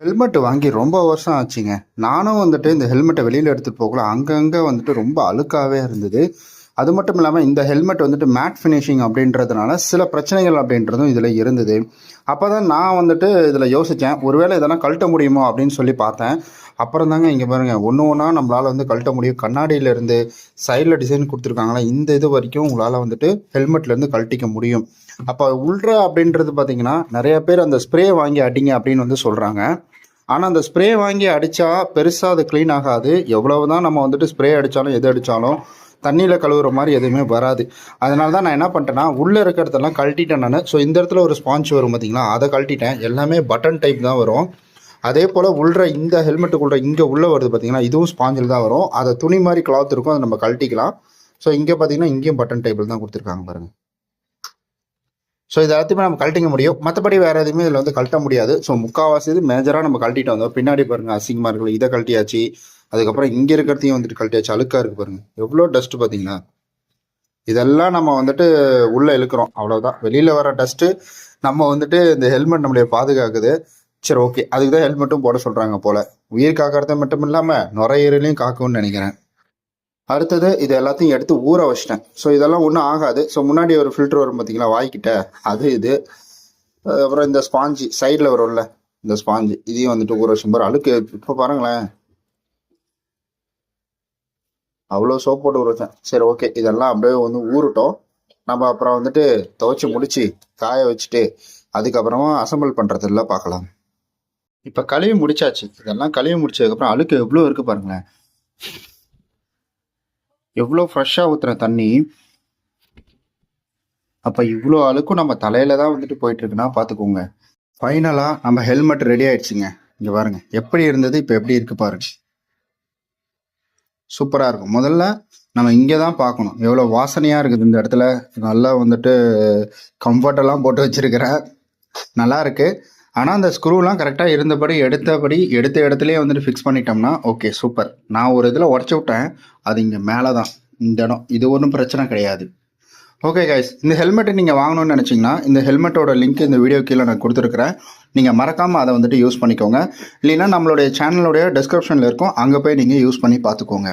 Helmet வாங்கி ரொம்ப வருஷம் ஆச்சுங்க. நானும் வந்துட்டு இந்த ஹெல்மெட்டை வெளியில் எடுத்துகிட்டு போகல. அங்கங்கே வந்துட்டு ரொம்ப அழுக்காகவே இருந்தது. அது மட்டும் இல்லாமல் இந்த ஹெல்மெட் வந்துட்டு மேட் ஃபினிஷிங் அப்படின்றதுனால சில பிரச்சனைகள் அப்படின்றதும் இதில் இருந்தது. அப்போ தான் நான் வந்துட்டு இதில் யோசித்தேன் ஒருவேளை இதெல்லாம் கழட்ட முடியுமோ அப்படின்னு சொல்லி பார்த்தேன். அப்புறம் தாங்க இங்கே பாருங்கள் ஒன்று ஒன்றா நம்மளால் வந்து கழட்ட முடியும். கண்ணாடியிலேருந்து சைடில் டிசைன் கொடுத்துருக்காங்களா இந்த இது வரைக்கும் உங்களால் வந்துட்டு ஹெல்மெட்லேருந்து கழட்டிக்க முடியும். அப்போ உள்ற அப்படின்றது பார்த்தீங்கன்னா நிறைய பேர் அந்த ஸ்ப்ரே வாங்கி அடிங்க அப்படின்னு வந்து சொல்கிறாங்க ஆனால் அந்த ஸ்ப்ரே வாங்கி அடித்தா பெருசாக அது க்ளீன் ஆகாது. எவ்வளவு தான் நம்ம வந்துட்டு ஸ்ப்ரே அடித்தாலும் எது அடித்தாலும் தண்ணியில் கழுவுற மாதிரி எதுவுமே வராது. அதனால தான் நான் என்ன பண்ணிட்டேன்னா உள்ளே இருக்கிறதெல்லாம் கழட்டிட்டேன் நான். ஸோ இந்த இடத்துல ஒரு ஸ்பாஞ்ச் வரும் பார்த்தீங்களா அதை கழட்டிட்டேன். எல்லாமே பட்டன் டைப் தான் வரும். அதே போல் உள்ள இந்த ஹெல்மெட்டுக்குள்ள இங்கே உள்ளே வருது பார்த்தீங்கன்னா இதுவும் ஸ்பாஞ்சில் தான் வரும். அதை துணி மாதிரி கிளாத் இருக்கும் அதை நம்ம கழட்டிக்கலாம். ஸோ இங்கே பார்த்தீங்கன்னா இங்கேயும் பட்டன் டைப்பில் தான் கொடுத்துருக்காங்க பாருங்கள் ஸோ இது எல்லாத்தையுமே நம்ம கழட்டிக்க முடியும். மற்றபடி வேறு எதுவுமே இதில் வந்து கழட்ட முடியாது. ஸோ முக்கால்வாசி இது மேஜராக நம்ம கழட்டிட்டு வந்தோம். பின்னாடி பாருங்கள் அசிங்கமாக இருக்குல்ல இதை கழட்டியாச்சு. அதுக்கப்புறம் இங்கே இருக்கிறதையும் வந்துட்டு கழட்டியாச்சு. அழுக்காக இருக்குது பாருங்கள் எவ்வளோ டஸ்ட்டு பார்த்தீங்கன்னா இதெல்லாம் நம்ம வந்துட்டு உள்ளே இழுக்கிறோம். அவ்வளோதான் வெளியில் வர டஸ்ட்டு நம்ம வந்துட்டு இந்த ஹெல்மெட் நம்மளுடைய பாதுகாக்குது. சரி ஓகே அதுக்கு தான் ஹெல்மெட்டும் போட சொல்கிறாங்க போல். உயிர் காக்கிறத மட்டும் இல்லாமல் நுரையீரலையும் காக்கும்னு நினைக்கிறேன். அடுத்தது இது எல்லாத்தையும் எடுத்து ஊற வச்சிட்டேன். ஸோ இதெல்லாம் ஒன்றும் ஆகாது. ஸோ முன்னாடி ஒரு ஃபில்ட்ரு வரும் பார்த்தீங்களா வாய்க்கிட்ட? அது இது. அப்புறம் இந்த ஸ்பாஞ்சு சைடில் வரும்ல இந்த ஸ்பாஞ்சு இதையும் வந்துட்டு ஊற வச்சும் பாரு. அழுக்கு இப்போ பாருங்களேன். அவ்வளோ சோப் போட்டு ஊற வச்சேன். சரி ஓகே இதெல்லாம் அப்படியே வந்து ஊறட்டும். நம்ம அப்புறம் வந்துட்டு துவைச்சி முடிச்சு காய வச்சுட்டு அதுக்கப்புறமா அசம்பிள் பண்ணுறதுல பார்க்கலாம் இப்போ கழுவி முடிச்சாச்சு. இதெல்லாம் கழுவி முடிச்சதுக்கப்புறம் அழுக்கு எவ்வளோ இருக்குது பாருங்களேன். எவ்வளோ ஃப்ரெஷ்ஷாக ஊற்றுற தண்ணி? அப்போ இவ்வளோ அழுக்கும் நம்ம தலையில் தான் வந்துட்டு போயிட்டுருக்குன்னா பார்த்துக்கோங்க ஃபைனலாக நம்ம ஹெல்மெட் ரெடி ஆயிடுச்சுங்க. இங்கே பாருங்க. எப்படி இருந்தது இப்போ எப்படி இருக்கு பாருங்க. சூப்பராக இருக்கும். முதல்ல நம்ம இங்கே தான் பார்க்கணும். எவ்வளோ வாசனையாக இருக்குது இந்த இடத்துல. நல்லா வந்துட்டு கம்ஃபர்டெல்லாம் போட்டு வச்சிருக்கிறேன் நல்லா இருக்குது ஆனால் அந்த ஸ்க்ரூலாம் கரெக்டாக இருந்தபடி எடுத்தபடி எடுத்த இடத்துலயே வந்துட்டு ஃபிக்ஸ் பண்ணிட்டோம்னா ஓகே சூப்பர் நான் ஒரு இதில் உடச்சி விட்டேன். அது இங்கே மேலே தான் இந்த இடம். இது ஒன்றும் பிரச்சனை கிடையாது. ஓகே கைஸ் இந்த ஹெல்மெட்டை நீங்கள் வாங்கணும்னு நினச்சிங்கன்னா இந்த ஹெல்மெட்டோட லிங்க் இந்த வீடியோ கீழே நான் கொடுத்துருக்குறேன். நீங்கள் மறக்காமல் அதை வந்துட்டு யூஸ் பண்ணிக்கோங்க. இல்லைன்னா நம்மளுடைய சேனலுடைய டிஸ்கிரிப்ஷனில் இருக்கும். அங்கே போய் நீங்கள் யூஸ் பண்ணி பார்த்துக்கோங்க.